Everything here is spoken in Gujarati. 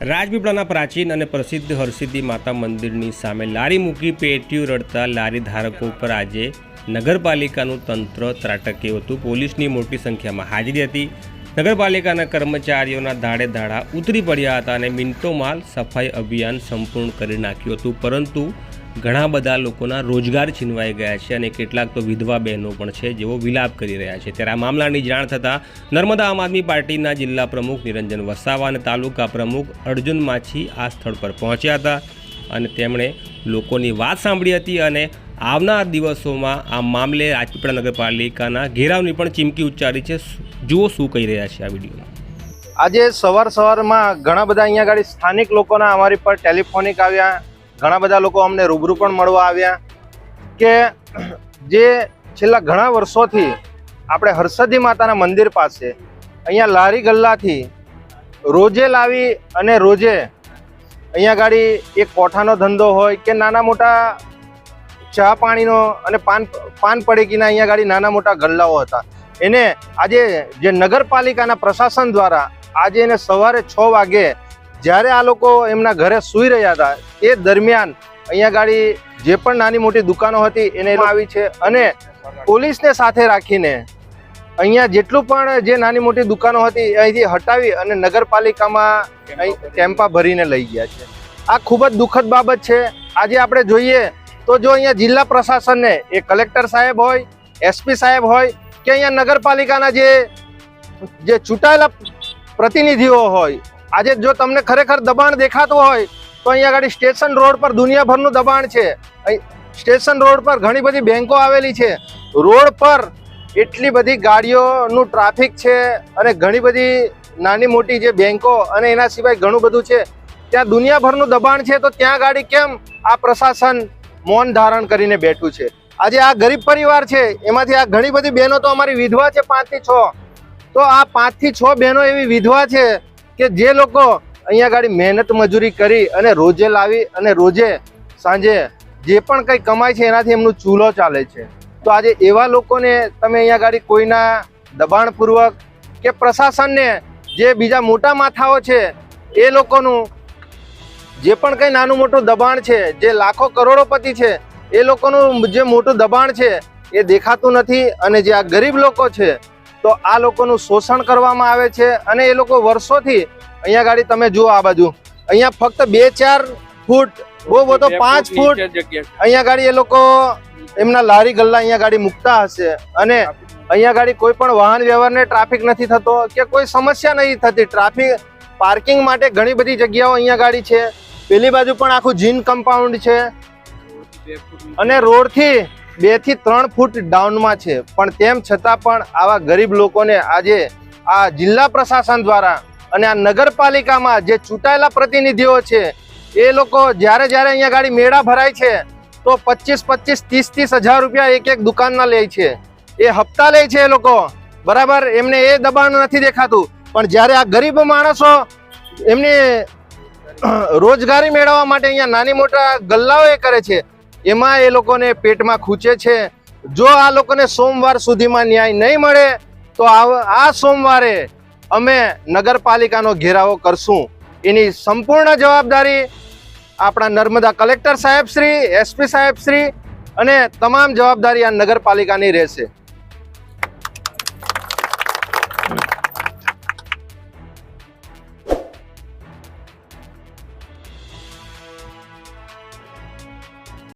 રાજપીપળાના પ્રાચીન અને પ્રસિદ્ધ હરસિદ્ધિ માતા મંદિરની સામે લારી મૂકી પેટીયું રડતા લારી ધારકો પર આજે નગરપાલિકાનું તંત્ર ત્રાટક્યું હતું. પોલીસની મોટી સંખ્યામાં હાજરી હતી. નગરપાલિકાના કર્મચારીઓના ધાડે ધાડા ઉતરી પડ્યા હતા અને મિનિટોમાં સફાઈ અભિયાન સંપૂર્ણ કરી નાખ્યું હતું. પરંતુ ઘણા બધા લોકોના રોજગાર છીનવાઈ ગયા છે અને કેટલાક તો વિધવા બહેનો પણ છે જેઓ વિલાપ કરી રહ્યા છે. ત્યારે આ મામલાની જાણ થતાં નર્મદા આમ આદમી પાર્ટીના જિલ્લા પ્રમુખ નિરંજન વસાવા અને તાલુકા પ્રમુખ અર્જુન માછી આ સ્થળ પર પહોંચ્યા હતા અને તેમણે લોકોની વાત સાંભળી હતી અને આવનાર દિવસોમાં આ મામલે રાજપીપળા નગરપાલિકાના ઘેરાવની પણ ચીમકી ઉચ્ચારી છે. જુઓ શું કહી રહ્યા છે આ વિડીયોમાં. આજે સવાર સવારમાં ઘણા બધા અહીંયા આગળ સ્થાનિક લોકોના અમારી પર ટેલિફોનિક આવ્યા. ઘણા બધા લોકો અમને રૂબરૂ પણ મળવા આવ્યા કે જે છેલ્લા ઘણા વર્ષોથી આપણે હર્ષદી માતાના મંદિર પાસે અહીંયા લારી ગલ્લાથી રોજે લાવી અને રોજે અહીંયા ગાડી એક કોઠાનો ધંધો હોય કે નાના મોટા ચા પાણીનો અને પાન પાન પડેકીના અહીંયા ગાડી નાના મોટા ગલ્લાઓ હતા. એને આજે જે નગરપાલિકાના પ્રશાસન દ્વારા આજે એને સવારે છ વાગે જ્યારે આ લોકો એમના ઘરે સૂઈ રહ્યા હતા, એ દરમિયાન અહીંયા ગાડી જે પણ નાની મોટી દુકાનો હતી એને આવી છે અને પોલીસને સાથે રાખીને અહીંયા જેટલું પણ જે નાની મોટી દુકાનો હતી અહીંથી હટાવી અને નગરપાલિકામાં અહીં ટેમ્પા ભરીને લઈ ગયા છે. આ ખૂબ જ દુઃખદ બાબત છે. આજે આપણે જોઈએ તો જો અહીંયા જિલ્લા પ્રશાસનને એ કલેક્ટર સાહેબ હોય, એસપી સાહેબ હોય કે અહીંયા નગરપાલિકાના જે જે ચૂંટાયેલા પ્રતિનિધિઓ હોય આજે જો તમને ખરેખર દબાણ દેખાતું હોય, તો અહીંયા આગળ સ્ટેશન રોડ પર દુનિયાભરનું દબાણ છે. સ્ટેશન રોડ પર ઘણી બધી બેન્કો આવેલી છે. રોડ પર એટલી બધી ગાડીઓનું ટ્રાફિક છે અને ઘણી બધી નાની મોટી જે બેન્કો અને એના સિવાય ઘણું બધું છે. ત્યાં દુનિયાભરનું દબાણ છે તો ત્યાં ગાડી કેમ આ પ્રશાસન મૌન ધારણ કરીને બેઠું છે? આજે આ ગરીબ પરિવાર છે, એમાંથી આ ઘણી બધી બહેનો તો અમારી વિધવા છે પાંચથી છ. તો આ પાંચથી છ બહેનો એવી વિધવા છે કે જે લોકો અહીંયા ગાડી મહેનત મજૂરી કરી અને રોજે લાવી અને રોજે સાંજે જે પણ કંઈ કમાય છે એનાથી એમનું ચૂલો ચાલે છે. તો આજે એવા લોકોને તમે અહીંયા ગાડી કોઈના દબાણપૂર્વક કે પ્રશાસનને જે બીજા મોટા માથાઓ છે, એ લોકોનું જે પણ કંઈ નાનું મોટું દબાણ છે, જે લાખો કરોડોપતિ છે, એ લોકોનું જે મોટું દબાણ છે, એ દેખાતું નથી અને જે આ ગરીબ લોકો છે તો આ લોકોનું શોષણ કરવામાં આવે છે અને એ લોકો વર્ષોથી અહીંયા ગાડી તમે જુઓ આ બાજુ. અહીંયા ફક્ત બે ચાર ફૂટ બહુ બધો પાંચ ફૂટ અહીંયા ગાડી એ લોકો એમના લારી ગલ્લા અહીંયા ગાડી મૂકતા હશે. અને અહીંયા ગાડી કોઈ પણ વાહન વ્યવહારને ટ્રાફિક નથી થતો કે કોઈ સમસ્યા નથી થતી. ટ્રાફિક પાર્કિંગ માટે ઘણી બધી જગ્યાઓ અહીંયા ગાડી છે. પેલી બાજુ પણ આખું જીન કમ્પાઉન્ડ છે. અને રોડથી બેથી ત્રણ ફૂટ ડાઉનમાં છે. પણ તેમ છતાં પણ આવા ગરીબ લોકોને આજે આ જિલ્લા પ્રશાસન દ્વારા અને આ નગરપાલિકામાં જે ચૂંટાયેલા પ્રતિનિધિઓ છે, એ લોકો જ્યારે જ્યારે અહીંયા ગાડી મેળા ભરાય છે, તો પચીસ પચીસ ત્રીસ ત્રીસ હજાર રૂપિયા એક એક દુકાનના લે છે. એ હપ્તા લે છે એ લોકો. બરાબર? એમને એ દબાણ નથી દેખાતું. પણ જ્યારે આ ગરીબ માણસો એમની રોજગારી મેળવવા માટે અહીંયા નાની મોટા ગલ્લાઓ એ કરે છે એમાં એ લોકોને પેટમાં ખૂંચે છે. જો આ લોકોને સોમવાર સુધીમાં ન્યાય નહીં મળે, તો આ સોમવારે અમે નગરપાલિકાનો ઘેરાવો કરશું. એની સંપૂર્ણ જવાબદારી આપણા નર્મદા કલેક્ટર સાહેબ શ્રી, એસપી સાહેબ શ્રી અને તમામ જવાબદારી આ નગરપાલિકાની રહેશે.